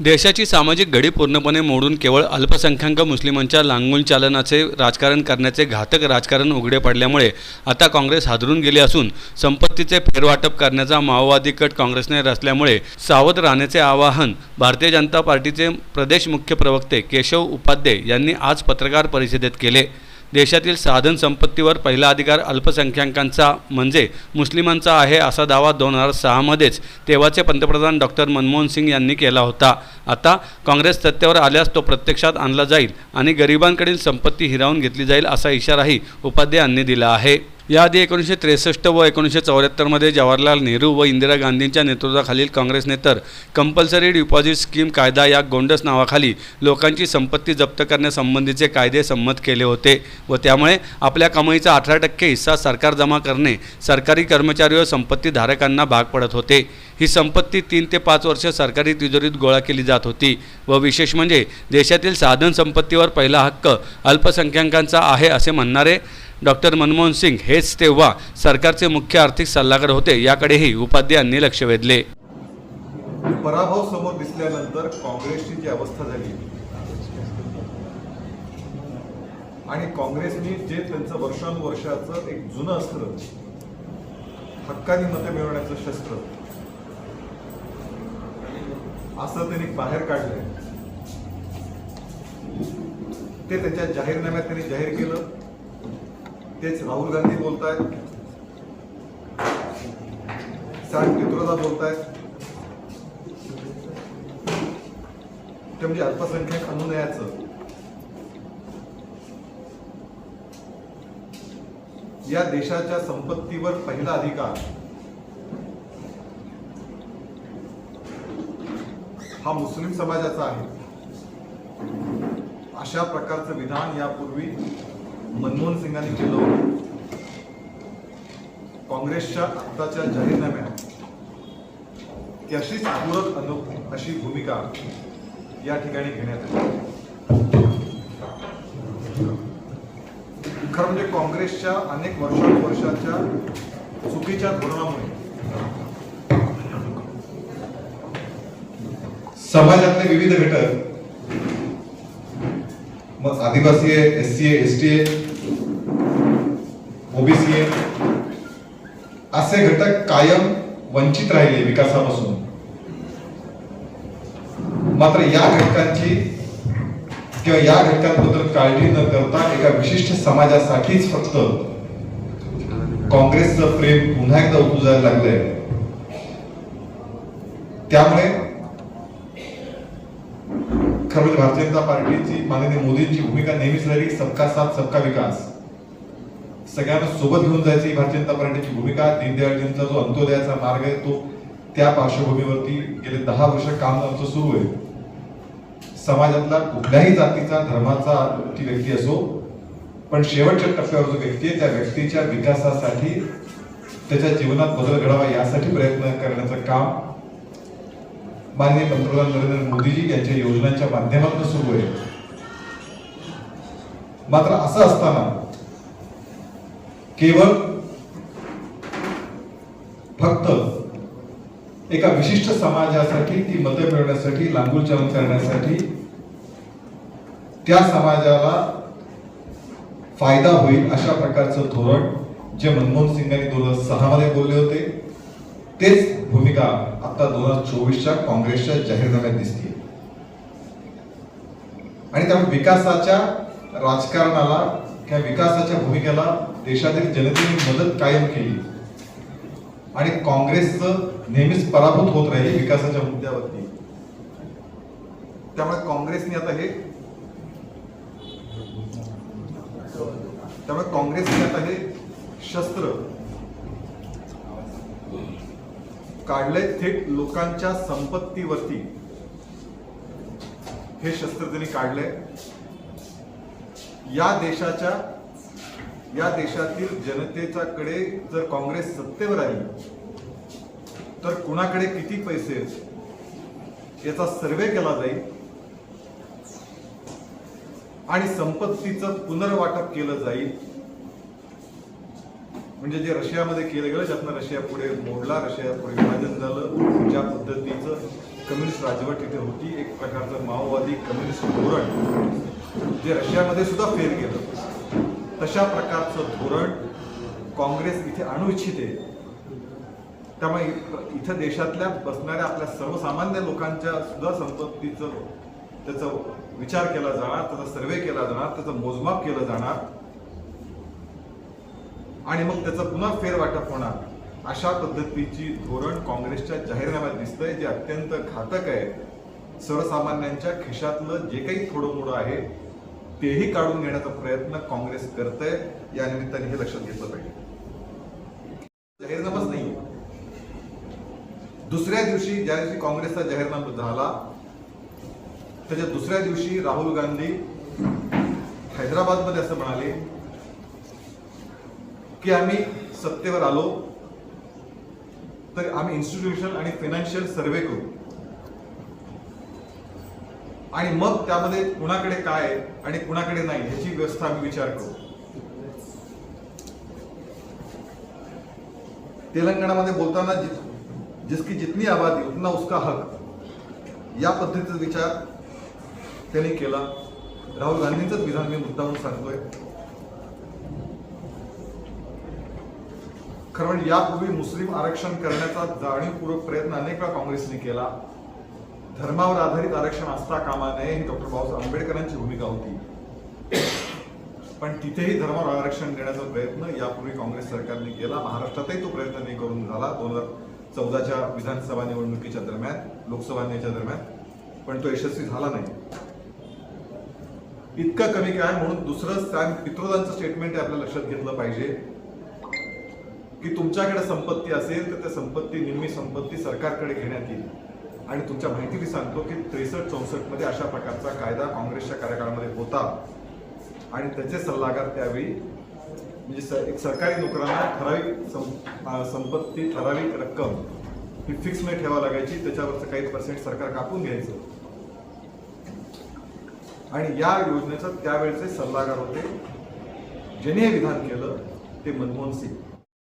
देशाची सामाजिक घडी पूर्णपणे मोडून केवळ अल्पसंख्याक मुस्लिमांच्या लांगूल चालनाचे राजकारण करण्याचे घातक राजकारण उघडे पडल्यामुळे आता काँग्रेस हादरून गेली असून संपत्तीचे फेरवाटप करण्याचा माओवादी कट काँग्रेसने रचल्यामुळे सावध राहण्याचे आवाहन भारतीय जनता पार्टीचे प्रदेश मुख्य प्रवक्ते केशव उपाध्ये यांनी आज पत्रकार परिषदेत केले. देशातील साधन संपत्तीवर पहिला अधिकार अल्पसंख्याकांचा म्हणजे मुस्लिमांचा आहे असा दावा दोन हजार सहामध्येच तेव्हाचे पंतप्रधान डॉक्टर मनमोहन सिंग यांनी केला होता. आता काँग्रेस सत्तेवर आल्यास तो प्रत्यक्षात आणला जाईल आणि गरिबांकडील संपत्ती हिरावून घेतली जाईल असा इशाराही उपाध्ये यांनी दिला आहे. याआधी एकोणीसशे त्रेसष्ट व एकोणीसशे चौऱ्याहत्तरमध्ये जवाहरलाल नेहरू व इंदिरा गांधींच्या नेतृत्वाखालील काँग्रेसने तर कंपल्सरी डिपॉझिट स्कीम कायदा या गोंडस नावाखाली लोकांची संपत्ती जप्त करण्यासंबंधीचे कायदे संमत केले होते व त्यामुळे आपल्या कमाईचा अठरा टक्के हिस्सा सरकार जमा करणे सरकारी कर्मचारी व संपत्तीधारकांना भाग पडत होते. ही संपत्ती तीन ते पाच वर्ष सरकारी तिजोरीत गोळा केली जात होती व विशेष म्हणजे देशातील साधन संपत्तीवर पहिला हक्क अल्पसंख्याकांचा आहे असे म्हणणारे डॉक्टर मनमोहन सिंग हेच तेव्हा सरकारचे मुख्य आर्थिक सल्लागार होते याकडेही उपाध्ये यांनी लक्ष वेधले. पराभव समोर दिसल्यानंतर काँग्रेसची जी अवस्था झाली आणि काँग्रेसने जे त्यांचं वर्षानुवर्षाचं एक जुनं अस्त्र हक्कानी मतं मिळवण्याचं शस्त्र असं त्यांनी बाहेर काढलंय. ते त्याच्या जाहीरनाम्यात त्यांनी जाहीर केलं. तेच राहुल गांधी बोलतायत. साहेब पित्रोदा बोलतायत. ते म्हणजे अल्पसंख्याक अनुनयाचं या देशाच्या संपत्तीवर पहिला अधिकार. हा मुस्लिम समाजाचा आहे. अशा प्रकारचं विधान यापूर्वी मनमोहन सिंगांनी केलं होतं. काँग्रेसच्या आत्ताच्या जाहीरनाम्यात ती अशीच पूरक अनु अशी भूमिका या ठिकाणी घेण्यात आली. खरं म्हणजे काँग्रेसच्या अनेक वर्षानुवर्षाच्या चुकीच्या धोरणामुळे समाजातले विविध घटक. मग आदिवासी आहे एस सी आहे एस टी आहे ओबीसी असे घटक कायम वंचित राहिले विकासापासून. मात्र या घटकांची किंवा या घटकांबद्दल काळजी न करता एका विशिष्ट समाजासाठीच फक्त काँग्रेसचं प्रेम पुन्हा एकदा उतुजायला लागलंय. त्यामुळे सर्व भारतीय जनता पार्टीची माननीय मोदींची भूमिका नेहमीच राहिली सबका साथ सबका विकास. सगळ्यांना सोबत घेऊन जायची भारतीय जनता पार्टीची भूमिका दीनदयाळजींचा जो अंत्योदयाचा मार्ग आहे तो त्या पार्श्वभूमीवरती गेले दहा वर्ष काम आमचं सुरू आहे. समाजातला कुठल्याही जातीचा धर्माचा ती व्यक्ती असो पण शेवटच्या टप्प्यावर जो व्यक्ती आहे त्या व्यक्तीच्या विकासासाठी त्याच्या जीवनात बदल घडावा यासाठी प्रयत्न करण्याचं काम माननीय पंतप्रधान नरेंद्र मोदीजी यांच्या योजनांच्या माध्यमातून सुरू आहे. मात्र असं असताना केवळ फक्त एका विशिष्ट समाजासाठी ती मतं मिळवण्यासाठी लांबूलचालन करण्यासाठी त्या समाजाला फायदा होईल अशा प्रकारचं धोरण जे मनमोहन सिंगांनी दोन हजार सहा मध्ये बोलले होते. तेच भूमिका आता दोन हजार चोवीसच्या काँग्रेसच्या जाहीरनाम्यात दिसते आणि त्यामुळे विकासाच्या राजकारणाला किंवा विकासाच्या भूमिकेला देशातील जनतेने मदत कायम केली. आणि काँग्रेसचं नेहमीच पराभूत होत राहील विकासाच्या मुद्द्यावरती. त्यामुळे काँग्रेसने आता हे त्यामुळे काँग्रेसने आता हे शस्त्र काढलंय थेट लोकांच्या संपत्तीवरती. हे शस्त्र त्यांनी काढलंय. या देशाच्या या देशातील जनतेच्याकडे जर काँग्रेस सत्तेवर आली तर कुणाकडे किती पैसे आहेत? याचा सर्वे केला जाईल. आणि संपत्तीचं पुनर्वाटप केलं जाईल. म्हणजे जे रशियामध्ये केलं गेलं ज्यातनं रशिया पुढे मोडला रशिया पुढे विभाजन झालं ज्या पद्धतीचं कम्युनिस्ट राजवट तिथे होती एक प्रकारचं माओवादी कम्युनिस्ट धोरण. जे रशियामध्ये सुद्धा फेल गेलं. तशा प्रकारचं धोरण काँग्रेस इथे आणू इच्छिते. त्यामुळे इथं देशातल्या बसणाऱ्या आपल्या सर्वसामान्य लोकांच्या सुद्धा संपत्तीचं त्याचा विचार केला जाणार त्याचा सर्वे केला जाणार त्याचं मोजमाप केलं जाणार. आणि मग त्याचं पुन्हा फेरवाटप होणार. अशा पद्धतीची धोरण काँग्रेसच्या जाहीरनाम्यात दिसतंय जे अत्यंत घातक आहे. सर्वसामान्यांच्या खिशातलं जे काही थोडं मोडं आहे तेही काढून घेण्याचा प्रयत्न काँग्रेस करतंय. या निमित्ताने हे लक्षात घेतलं पाहिजे. जाहीरनामाच नाही दुसऱ्या दिवशी ज्या दिवशी काँग्रेसचा जाहीरनामा झाला त्याच्या दुसऱ्या दिवशी राहुल गांधी हैदराबादमध्ये असं म्हणाले की आम्ही सत्तेवर आलो तर आम्ही इन्स्टिट्यूशन आणि फायनान्शियल सर्वे करू. आणि मग त्यामध्ये कुणाकडे काय आहे आणि कुणाकडे नाही ह्याची व्यवस्था आम्ही विचार करू. तेलंगणामध्ये बोलताना जि- जिसकी जितनी आबादी उतना उसका हक. या पद्धतीचा विचार त्यांनी केला. राहुल गांधींचंच विधान मी मुद्दाहून सांगतोय. खरं म्हणजे यापूर्वी मुस्लिम आरक्षण करण्याचा जाणीवपूर्वक प्रयत्न अनेक वेळा काँग्रेसने केला. धर्मावर आधारित आरक्षण असता कामा नये ही डॉक्टर बाबासाहेब आंबेडकरांची भूमिका होती. पण तिथेही धर्मावर आरक्षण देण्याचा प्रयत्न यापूर्वी काँग्रेस सरकारने केला. महाराष्ट्रातही तो प्रयत्न नाही करून झाला दोन हजार चौदाच्या विधानसभा निवडणुकीच्या दरम्यान लोकसभा दरम्यान पण तो यशस्वी झाला नाही. इतकं कमी काय? म्हणून दुसरं सॅम पित्रोदांचं स्टेटमेंट आपल्या लक्षात घेतलं पाहिजे. की तुमच्याकडे संपत्ती असेल तर त्या संपत्ती निम्मी संपत्ती सरकारकडे घेण्यात येईल. आणि तुमच्या माहितीने सांगतो की त्रेसष्ट चौसष्टमध्ये अशा प्रकारचा कायदा काँग्रेसच्या कार्यकाळामध्ये होता. आणि त्याचे सल्लागार त्यावेळी म्हणजे स- एक सरकारी नोकरांना ठराविक संपत्ती ठराविक रक्कम ही फिक्स नाही ठेवा लागायची. त्याच्यावरचं काही पर्सेंट सरकार कापून घ्यायचं. आणि या योजनेचं त्यावेळेचे सल्लागार होते. ज्याने हे विधान केलं ते मनमोहन सिंग.